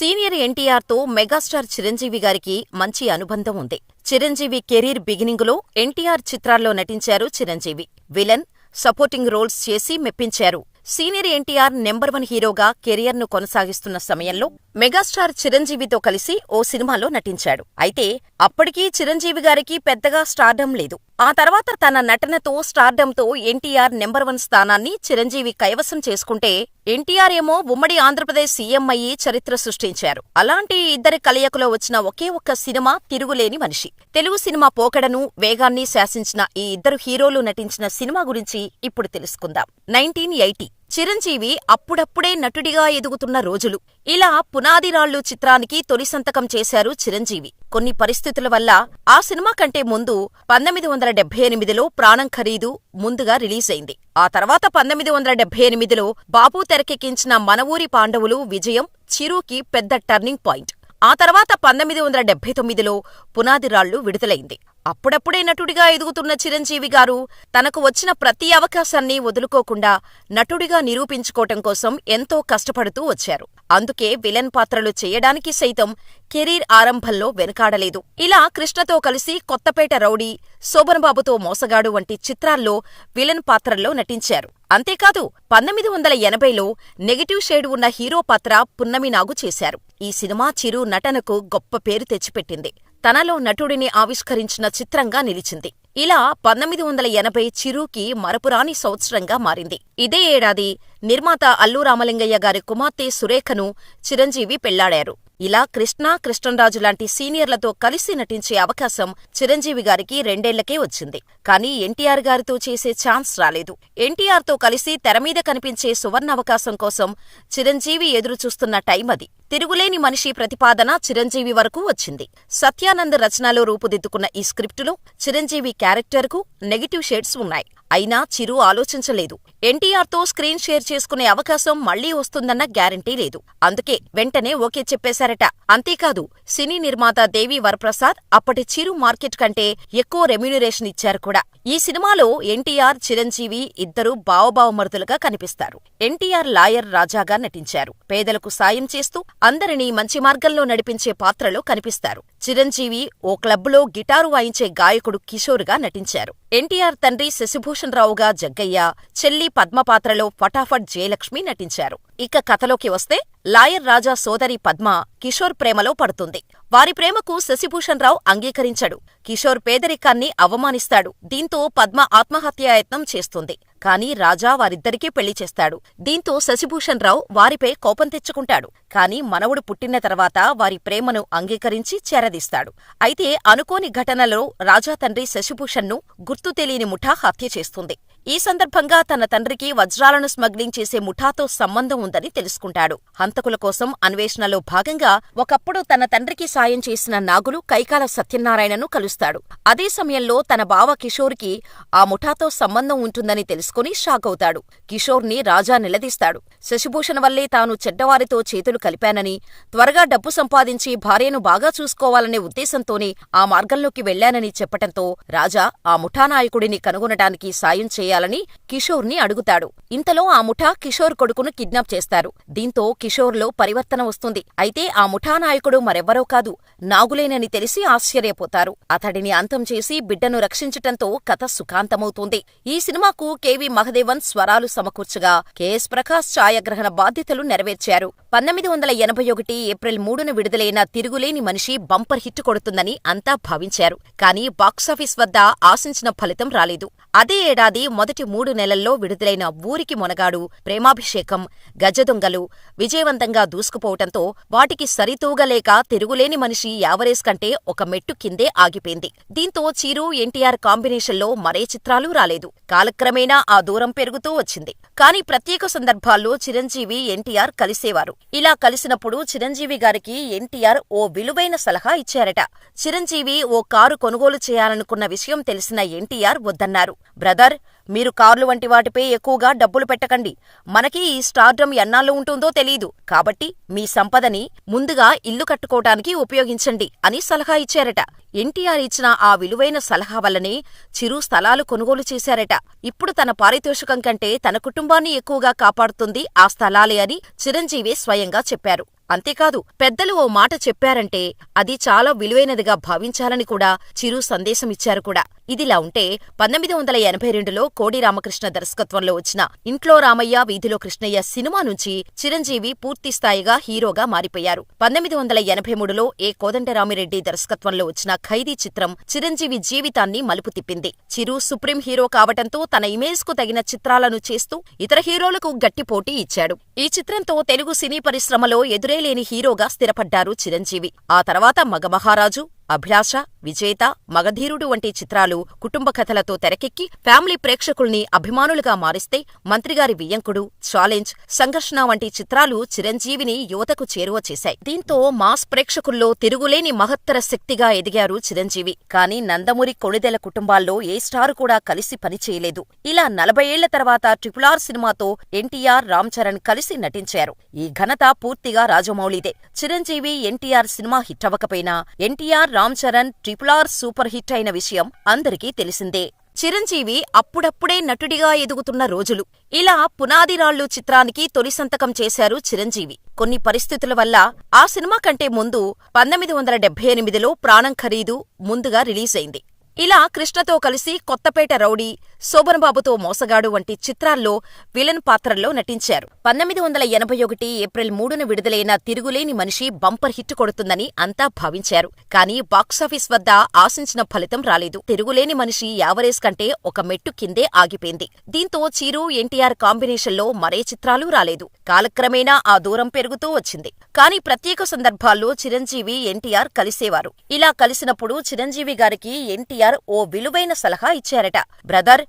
Senior ఎన్టీఆర్తో megastar Chiranjeevi గారికి మంచి అనుబంధం ఉంది. చిరంజీవి కెరీర్ బిగినింగులో ఎన్టీఆర్ చిత్రాల్లో నటించారు చిరంజీవి. విలన్, సపోర్టింగ్ రోల్స్ చేసి మెప్పించారు. సీనియర్ ఎన్టీఆర్ నెంబర్ వన్ హీరోగా కెరియర్ను కొనసాగిస్తున్న సమయంలో మెగాస్టార్ చిరంజీవితో కలిసి ఓ సినిమాలో నటించాడు. అయితే అప్పటికీ చిరంజీవి గారికి పెద్దగా స్టార్డం లేదు. ఆ తర్వాత తన నటనతో స్టార్డంతో ఎన్టీఆర్ నెంబర్ వన్ స్థానాన్ని చిరంజీవి కైవసం చేసుకుంటే ఎన్టీఆర్ ఏమో ఉమ్మడి ఆంధ్రప్రదేశ్ సీఎం అయ్యి చరిత్ర సృష్టించారు. అలాంటి ఇద్దరి కలయికలో వచ్చిన ఒకే ఒక్క సినిమా తిరుగులేని మనిషి. తెలుగు సినిమా పోకడను, వేగాన్ని శాసించిన ఈ ఇద్దరు హీరోలు నటించిన సినిమా గురించి ఇప్పుడు తెలుసుకుందాం. నైన్టీన్ ఎయిటీ చిరంజీవి అప్పుడప్పుడే నటుడిగా ఎదుగుతున్న రోజులు. ఇలా పునాదిరాళ్ళు చిత్రానికి తొలి సంతకం చేశారు చిరంజీవి. కొన్ని పరిస్థితుల వల్ల ఆ సినిమా కంటే ముందు పంతొమ్మిది వందల డెబ్బై ఎనిమిదిలో ప్రాణం ఖరీదు ముందుగా రిలీజైంది. ఆ తర్వాత పంతొమ్మిది వందల డెబ్బై ఎనిమిదిలో బాబు తెరకెక్కించిన మనవూరి పాండవులు విజయం చిరుకి పెద్ద టర్నింగ్ పాయింట్. ఆ తర్వాత పంతొమ్మిది వందల డెబ్బై తొమ్మిదిలో పునాదిరాళ్ళు విడుదలైంది. అప్పుడప్పుడే నటుడిగా ఎదుగుతున్న చిరంజీవి గారు తనకు వచ్చిన ప్రతి అవకాశాన్ని వదులుకోకుండా నటుడిగా నిరూపించుకోవటం కోసం ఎంతో కష్టపడుతూ వచ్చారు. అందుకే విలన్ పాత్రలు చేయడానికి సైతం కెరీర్ ఆరంభంలో వెనుకాడలేదు. ఇలా కృష్ణతో కలిసి కొత్తపేట రౌడీ, శోభన్బాబుతో మోసగాడు వంటి చిత్రాల్లో విలన్ పాత్రల్లో నటించారు. అంతేకాదు పంతొమ్మిది వందల ఎనభైలో నెగటివ్ షేడ్ ఉన్న హీరో పాత్ర పున్నమి నాగు చేశారు. ఈ సినిమా చిరు నటనకు గొప్ప పేరు తెచ్చిపెట్టింది. తనలో నటుడిని ఆవిష్కరించిన చిత్రంగా నిలిచింది. ఇలా పంతొమ్మిది వందల ఎనభై చిరుకి మరపురాని సంవత్సరంగా మారింది. ఇదే ఏడాది నిర్మాత అల్లు రామలింగయ్య గారి కుమార్తె సురేఖను చిరంజీవి పెళ్ళాడారు. ఇలా కృష్ణ, కృష్ణంరాజు లాంటి సీనియర్లతో కలిసి నటించే అవకాశం చిరంజీవి గారికి రెండేళ్ళకే వచ్చింది. కానీ ఎన్టీఆర్ గారితో చేసే ఛాన్స్ రాలేదు. ఎన్టీఆర్తో కలిసి తెరమీద కనిపించే సువర్ణావకాశం కోసం చిరంజీవి ఎదురుచూస్తున్న టైమది. తిరుగులేని మనిషి ప్రతిపాదన చిరంజీవి వరకు వచ్చింది. సత్యానంద్ రచనలో రూపుదిద్దుకున్న ఈ స్క్రిప్టులో చిరంజీవి క్యారెక్టర్కు నెగిటివ్ షేడ్స్ ఉన్నాయి. అయినా చిరు ఆలోచించలేదు. ఎన్టీఆర్తో స్క్రీన్ షేర్ చేసుకునే అవకాశం మళ్ళీ వస్తుందన్న గ్యారంటీ లేదు. అందుకే వెంటనే ఓకే చెప్పేశారట. అంతేకాదు సినీ నిర్మాత దేవి వరప్రసాద్ అప్పటి చిరు మార్కెట్ కంటే ఎక్కువ రెమ్యూనరేషన్ ఇచ్చారు కూడా. ఈ సినిమాలో ఎన్టీఆర్, చిరంజీవి ఇద్దరూ బావబావమరుదులుగా కనిపిస్తారు. ఎన్టీఆర్ లాయర్ రాజాగా నటించారు. పేదలకు సాయం చేస్తూ అందరినీ మంచి మార్గంలో నడిపించే పాత్రలో కనిపిస్తారు. చిరంజీవి ఓ క్లబ్లో గిటారు వాయించే గాయకుడు కిషోర్గా నటించారు. ఎన్టీఆర్ తండ్రి శశిభూషణ్ రావుగా జగ్గయ్య, చెల్లి పద్మ పాత్రలో ఫటాఫట్ జయలక్ష్మి నటించారు. ఇక కథలోకి వస్తే లాయర్ రాజా సోదరి పద్మ కిషోర్ ప్రేమలో పడుతుంది. వారి ప్రేమకు శశిభూషణ్ రావు అంగీకరించడు. కిషోర్ పేదరికాన్ని అవమానిస్తాడు. దీంతో పద్మ ఆత్మహత్యాయత్నం చేస్తుంది. కానీ రాజా వారిద్దరికీ పెళ్ళి చేస్తాడు. దీంతో శశిభూషణ్ రావు వారిపై కోపం తెచ్చుకుంటాడు. కానీ మనవడు పుట్టిన తర్వాత వారి ప్రేమను అంగీకరించి చేరదీస్తాడు. అయితే అనుకోని ఘటనలో రాజా తండ్రి శశిభూషణ్ను గుర్తు తెలియని ముఠా హత్య చేస్తుంది. ఈ సందర్భంగా తన తండ్రికి వజ్రాలను స్మగ్లింగ్ చేసే ముఠాతో సంబంధం ఉందని తెలుసుకుంటాడు. హంతకుల కోసం అన్వేషణలో భాగంగా ఒకప్పుడు తన తండ్రికి సాయం చేసిన నాగులు కైకాల సత్యనారాయణను కలుస్తాడు. అదే సమయంలో తన బావ కిషోర్కి ఆ ముఠాతో సంబంధం ఉంటుందని తెలుసుకుని షాకవుతాడు. కిషోర్ని రాజా నిలదీస్తాడు. శశిభూషణ్ వల్లే తాను చెడ్డవారితో చేతులు కలిపానని, త్వరగా డబ్బు సంపాదించి భార్యను బాగా చూసుకోవాలనే ఉద్దేశంతోనే ఆ మార్గంలోకి వెళ్ళానని చెప్పటంతో రాజా ఆ ముఠానాయకుడిని కనుగొనటానికి సాయం చేయాలని కిషోర్ని అడుగుతాడు. ఇంతలో ఆ ముఠా కిషోర్ కొడుకును కిడ్నాప్ చేస్తారు. దీంతో కిషోర్లో పరివర్తన వస్తుంది. అయితే ఆ ముఠానాయకుడు మరెవ్వరో కాదు నాగులేనని తెలిసి ఆశ్చర్యపోతారు. అతడిని అంతం చేసి బిడ్డను రక్షించటంతో కథ సుఖాంతమవుతుంది. ఈ సినిమాకు కెవి మహదేవన్ స్వరాలు సమకూర్చగా కెఎస్ ప్రకాష్ ఛాయాగ్రహణ బాధ్యతలు నెరవేర్చారు. పంతొమ్మిది వందల ఎనభై ఒకటి ఏప్రిల్ మూడున విడుదలైన తిరుగులేని మనిషి బంపర్ హిట్ కొడుతుందని అంతా భావించారు. కానీ బాక్సాఫీస్ వద్ద ఆశించిన ఫలితం రాలేదు. అదే ఏడాది మొదటి మూడు నెలల్లో విడుదలైన ఊరికి మొనగాడు, ప్రేమాభిషేకం, గజదొంగలు విజయవంతంగా దూసుకుపోవటంతో వాటికి సరితూగలేక తిరుగులేని మనిషి యావరేజ్ కంటే ఒక మెట్టు కిందే ఆగిపోయింది. దీంతో చిరు, ఎన్టీఆర్ కాంబినేషన్లో మరే చిత్రాలు రాలేదు. కాలక్రమేణా ఆ దూరం పెరుగుతూ వచ్చింది. కానీ ప్రత్యేక సందర్భాల్లో చిరంజీవి, ఎన్టీఆర్ కలిసేవారు. ఇలా కలిసినప్పుడు చిరంజీవి గారికి ఎన్టీఆర్ ఓ విలువైన సలహా ఇచ్చారట. చిరంజీవి ఓ కారు కొనుగోలు చేయాలనుకున్న విషయం తెలిసిన ఎన్టీఆర్ వద్దన్నారు. బ్రదర్ మీరు కార్లు వంటి వాటిపై ఎక్కువగా డబ్బులు పెట్టకండి. మనకి ఈ స్టార్డమ్ ఎన్నాళ్ళు ఉంటుందో తెలీదు. కాబట్టి మీ సంపదని ముందుగా ఇల్లు కట్టుకోటానికి ఉపయోగించండి అని సలహా ఇచ్చారట. ఎన్టీఆర్ ఇచ్చిన ఆ విలువైన సలహా వల్లనే చిరు స్థలాలు కొనుగోలు చేశారట. ఇప్పుడు తన పారితోషికం కంటే తన కుటుంబాన్ని ఎక్కువగా కాపాడుతుంది ఆ స్థలాలే అని చిరంజీవి స్వయంగా చెప్పారు. అంతేకాదు పెద్దలు ఓ మాట చెప్పారంటే అది చాలా విలువైనదిగా భావించాలని కూడా చిరు సందేశమిచ్చారు కూడా. ఇదిలా ఉంటే పంతొమ్మిది వందల ఎనభై రెండులో కోడి రామకృష్ణ దర్శకత్వంలో వచ్చిన ఇంట్లో రామయ్య వీధిలో కృష్ణయ్య సినిమా నుంచి చిరంజీవి పూర్తిస్థాయిగా హీరోగా మారిపోయారు. పంతొమ్మిది వందల ఎనభై మూడులో ఏ కోదండరామిరెడ్డి దర్శకత్వంలో వచ్చిన ఖైదీ చిత్రం చిరంజీవి జీవితాన్ని మలుపు తిప్పింది. చిరు సుప్రీం హీరో కావటంతో తన ఇమేజ్కు తగిన చిత్రాలను చేస్తూ ఇతర హీరోలకు గట్టి పోటీ ఇచ్చాడు. ఈ చిత్రంతో తెలుగు సినీ పరిశ్రమలో ఎదురే లేని హీరోగా స్థిరపడ్డారు చిరంజీవి. ఆ తర్వాత మగమహారాజు అభిలాష విజేత మగధీరుడు వంటి చిత్రాలు కుటుంబ కథలతో తెరకెక్కి ఫ్యామిలీ ప్రేక్షకుల్ని అభిమానులుగా మారిస్తే మంత్రిగారి వియ్యంకుడు ఛాలెంజ్ సంఘర్షణ వంటి చిత్రాలు చిరంజీవిని యువతకు చేరువ చేశాయి. దీంతో మాస్ ప్రేక్షకుల్లో తిరుగులేని మహత్తర శక్తిగా ఎదిగారు చిరంజీవి. కానీ నందమూరి కొణిదెల కుటుంబాల్లో ఏ స్టార్ కూడా కలిసి పనిచేయలేదు. ఇలా నలభై ఏళ్ళ తర్వాత ట్రిపులార్ సినిమాతో ఎన్టీఆర్ రామ్ చరణ్ కలిసి నటించారు. ఈ ఘనత పూర్తిగా రాజమౌళిదే. చిరంజీవి ఎన్టీఆర్ సినిమా హిట్ అవ్వకపోయినా NTR Ram Charan triple R super hit అయిన విషయం అందరికీ తెలిసిందే. చిరంజీవి అప్పుడప్పుడే నటుడిగా ఎదుగుతున్న రోజులు. ఇలా పునాదిరాళ్ళు చిత్రానికి తొలి సంతకం చేశారు చిరంజీవి. కొన్ని పరిస్థితుల వల్ల ఆ సినిమా కంటే ముందు పంతొమ్మిది వందల డెబ్బై ఎనిమిదిలో ప్రాణం ఖరీదు ముందుగా రిలీజ్ అయింది ఇలా కృష్ణతో కలిసి కొత్తపేట రౌడీ శోభనబాబుతో మోసగాడు వంటి చిత్రాల్లో విలన్ పాత్రల్లో నటించారు. పంతొమ్మిది వందల ఎనభై ఒకటి ఏప్రిల్ మూడున విడుదలైన తిరుగులేని మనిషి బంపర్ హిట్ కొడుతుందని అంతా భావించారు. కానీ బాక్సాఫీస్ వద్ద ఆశించిన ఫలితం రాలేదు. తిరుగులేని మనిషి యావరేజ్ కంటే ఒక మెట్టు కిందే ఆగిపోయింది. దీంతో చీరు ఎన్టీఆర్ కాంబినేషన్లో మరే చిత్రాలు రాలేదు. కాలక్రమేణా ఆ దూరం పెరుగుతూ వచ్చింది. కానీ ప్రత్యేక సందర్భాల్లో చిరంజీవి ఎన్టీఆర్ కలిసేవారు. ఇలా కలిసినప్పుడు చిరంజీవి గారికి ఎన్టీఆర్ ఓ విలువైన సలహా ఇచ్చారట. బ్రదర్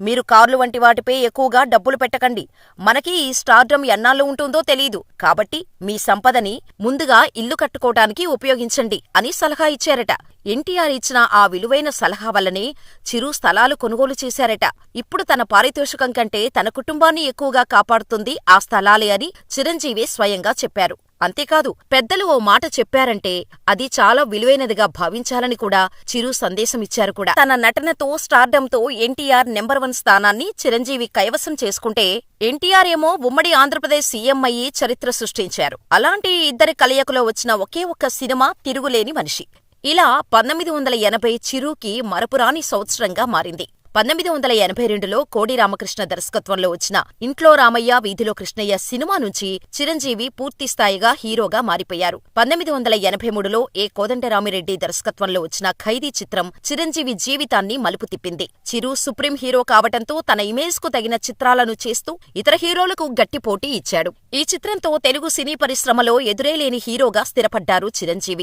మీరు కార్లు వంటి వాటిపై ఎక్కువగా డబ్బులు పెట్టకండి. మనకి ఈ స్టార్డమ్ ఎన్నాళ్ళు ఉంటుందో తెలీదు. కాబట్టి మీ సంపదని ముందుగా ఇల్లు కట్టుకోటానికి ఉపయోగించండి అని సలహా ఇచ్చారట. ఎన్టీఆర్ ఇచ్చిన ఆ విలువైన సలహా వల్లనే చిరు స్థలాలు కొనుగోలు చేశారట. ఇప్పుడు తన పారితోషికం కంటే తన కుటుంబాన్ని ఎక్కువగా కాపాడుతుంది ఆ స్థలాలే అని చిరంజీవి స్వయంగా చెప్పారు. అంతేకాదు పెద్దలు ఓ మాట చెప్పారంటే అది చాలా విలువైనదిగా భావించాలని కూడా చిరు సందేశమిచ్చారు కూడా. తన నటనతో స్టార్డంతో ఎన్టీఆర్ నెంబర్ వన్ స్థానాన్ని చిరంజీవి కైవసం చేసుకుంటే ఎన్టీఆర్ ఏమో ఉమ్మడి ఆంధ్రప్రదేశ్ సీఎం అయ్యి చరిత్ర సృష్టించారు. అలాంటి ఇద్దరి కలయికలో వచ్చిన ఒకే ఒక్క సినిమా తిరుగులేని మనిషి. ఇలా పంతొమ్మిది వందల ఎనభై చిరుకి మరపురాని సంవత్సరంగా మారింది. పంతొమ్మిది వందల ఎనభై రెండులో కోడి రామకృష్ణ దర్శకత్వంలో వచ్చిన ఇంట్లో రామయ్య వీధిలో కృష్ణయ్య సినిమా నుంచి చిరంజీవి పూర్తిస్థాయిగా హీరోగా మారిపోయారు. పంతొమ్మిది వందల ఎనభై మూడులో ఏ కోదండరామిరెడ్డి దర్శకత్వంలో వచ్చిన ఖైదీ చిత్రం చిరంజీవి జీవితాన్ని మలుపు తిప్పింది. చిరు సుప్రీం హీరో కావటంతో తన ఇమేజ్కు తగిన చిత్రాలను చేస్తూ ఇతర హీరోలకు గట్టి పోటీ ఇచ్చాడు. ఈ చిత్రంతో తెలుగు సినీ పరిశ్రమలో ఎదురేలేని హీరోగా స్థిరపడ్డారు చిరంజీవి.